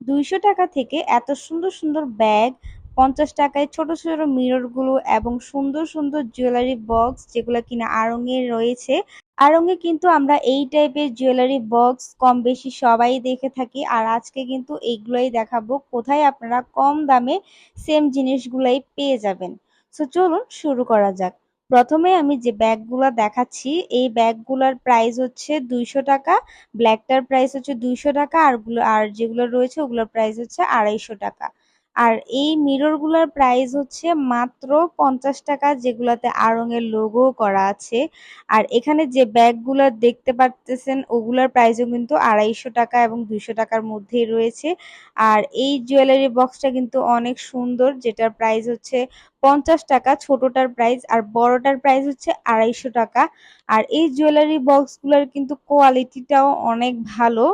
দুইশো টাকা থেকে এত সুন্দর সুন্দর ব্যাগ, পঞ্চাশ টাকায় ছোট ছোট মিররগুলো এবং সুন্দর সুন্দর জুয়েলারি বক্স যেগুলো কিনা আড়ঙে রয়েছে। আড়ঙে কিন্তু আমরা এই টাইপের জুয়েলারি বক্স কম বেশি সবাই দেখে থাকি আর আজকে কিন্তু এইগুলোই দেখাবো। কোথায় আপনারা কম দামে সেম জিনিসগুলাই পেয়ে যাবেন। সো চলুন শুরু করা যাক। প্রথমে আমি যে ব্যাগগুলো দেখাচ্ছি, এই ব্যাগগুলোর প্রাইস হচ্ছে দুইশো টাকা ব্ল্যাকটার প্রাইস হচ্ছে দুইশো টাকা, আর আর যেগুলো রয়েছে ওগুলোর প্রাইস হচ্ছে আড়াইশো টাকা। আর এই মিররগুলোর প্রাইস হচ্ছে মাত্র পঞ্চাশ টাকা, যেগুলোতে আড়ঙের লোগো করা আছে। আর এখানে যে ব্যাগগুলো দেখতে পারতেছেন, ওগুলোর প্রাইসও কিন্তু আড়াইশো টাকা এবং দুইশো টাকার মধ্যেই রয়েছে। আর এই জুয়েলারি বক্সটা কিন্তু অনেক সুন্দর, যেটার প্রাইস হচ্ছে পঞ্চাশ টাকা, ছোটটার প্রাইস আর বড়টার প্রাইস হচ্ছে আড়াইশো টাকা। আর এই জুয়েলারি বক্সগুলোর কিন্তু কোয়ালিটিটাও অনেক ভালো।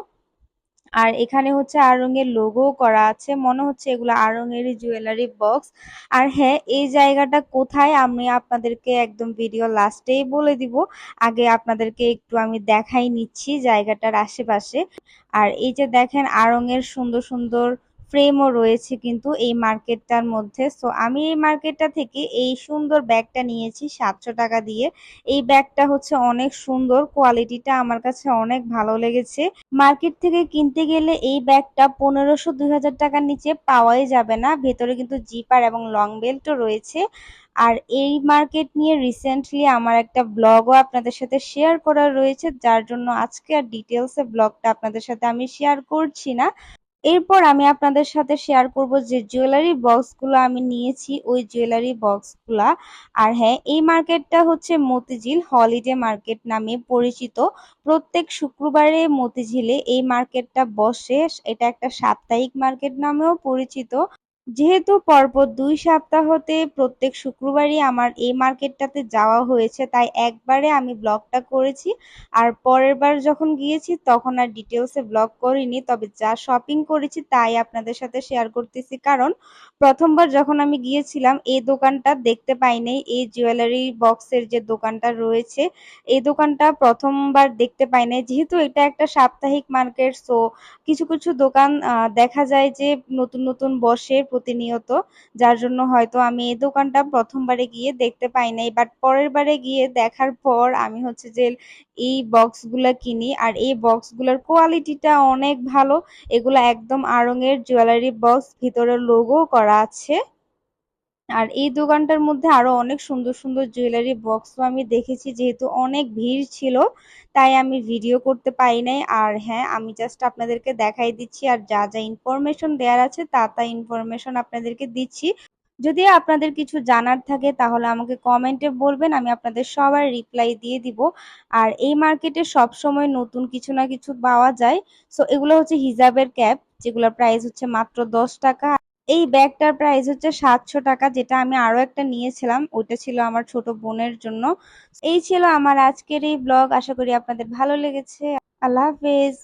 আর এখানে হচ্ছে আড়ঙের লোগো করা আছে। মনে হচ্ছে এগুলো আড়ঙেরই জুয়েলারি বক্স আর হ্যাঁ এই জায়গাটা কোথায় আমি আপনাদেরকে একদম ভিডিও লাস্টেই বলে দিব। আগে আপনাদেরকে একটু আমি দেখাই নিচ্ছি জায়গাটার আশেপাশে। আর এই যে দেখেন, আড়ঙের সুন্দর সুন্দর ফ্রেমও রয়েছে কিন্তু এই মার্কেটটার মধ্যে। সো আমি এই মার্কেটটা থেকে এই সুন্দর ব্যাগটা নিয়েছি সাতশো টাকা দিয়ে। এই ব্যাগটা হচ্ছে অনেক সুন্দর কোয়ালিটিটা আমার কাছে অনেক ভালো লেগেছে। মার্কেট থেকে কিনতে গেলে এই ব্যাগটা পনেরোশো দুই হাজার টাকার নিচে পাওয়াই যাবে না। ভেতরে কিন্তু জিপার এবং লং বেল্টও রয়েছে। আর এই মার্কেট নিয়ে রিসেন্টলি আমার একটা ব্লগও আপনাদের সাথে শেয়ার করা রয়েছে। যার জন্য আজকে আর ডিটেলসে ব্লগটা আপনাদের সাথে আমি শেয়ার করছি না। এরপর আমি আপনাদের সাথে শেয়ার করব যে জুয়েলারি বক্সগুলো আমি নিয়েছি, ওই জুয়েলারি বক্সগুলা আর হ্যাঁ এই মার্কেটটা হচ্ছে মতিঝিল হলিডে মার্কেট নামে পরিচিত। প্রত্যেক শুক্রবারে মতিঝিলে এই মার্কেটটা বসে। এটা একটা সাপ্তাহিক মার্কেট নামেও পরিচিত। যেহেতু পরপর দুই সপ্তাহতে প্রত্যেক শুক্রবারই আমার এই মার্কেটটাতে যাওয়া হয়েছে, তাই একবারে আমি ব্লগটা করেছি। আর পরের বার যখন গিয়েছি, তখন আর ডিটেলসে ব্লগ করিনি, তবে যা শপিং করেছি তাই আপনাদের সাথে শেয়ার করতেছি। কারণ প্রথমবার যখন আমি গিয়েছিলাম, এই দোকানটা দেখতে পাইনি। এই জুয়েলারি বক্সের যে দোকানটা রয়েছে, এই দোকানটা প্রথমবার দেখতে পাইনি। যেহেতু এটা একটা সাপ্তাহিক মার্কেট, সো কিছু কিছু দোকান দেখা যায় যে নতুন নতুন বসে প্রতিনিয়ত, যার জন্য হয়তো আমি এই দোকানটা প্রথমবারে গিয়ে দেখতে পাই নাই বাট পরের বারে গিয়ে দেখার পর আমি হচ্ছে যে এই বক্সগুলো কিনি, আর এই বক্সগুলোর কোয়ালিটিটা অনেক ভালো, এগুলো একদম আড়ঙের জুয়েলারি বক্স ভিতরে লোগো করা আছে। আর এই দোকানটার মধ্যে আরও অনেক সুন্দর সুন্দর জুয়েলারি বক্সও আমি দেখেছি, যেহেতু অনেক ভিড় ছিল, তাই আমি ভিডিও করতে পারি নাই। আর হ্যাঁ আমি জাস্ট আপনাদেরকে দেখাই দিচ্ছি, আর যা যা ইনফরমেশন দেওয়ার আছে, তা তা ইনফরমেশন আপনাদেরকে দিচ্ছি। যদি আপনাদের কিছু জানার থাকে, তাহলে আমাকে কমেন্টে বলবেন, আমি আপনাদের সবার রিপ্লাই দিয়ে দিব। আর এই মার্কেটে সব সময় নতুন কিছু না কিছু পাওয়া যায়। সো এগুলো হচ্ছে হিজাবের ক্যাপ যেগুলোর প্রাইস হচ্ছে মাত্র দশ টাকা। এই ব্যাগটার প্রাইস হচ্ছে সাতশো টাকা, যেটা আমি আরও একটা নিয়েছিলাম, ওইটা ছিল আমার ছোট বোনের জন্য। এই ছিল আমার আজকের এই ব্লগ আশা করি আপনাদের ভালো লেগেছে। আল্লাহ হাফেজ।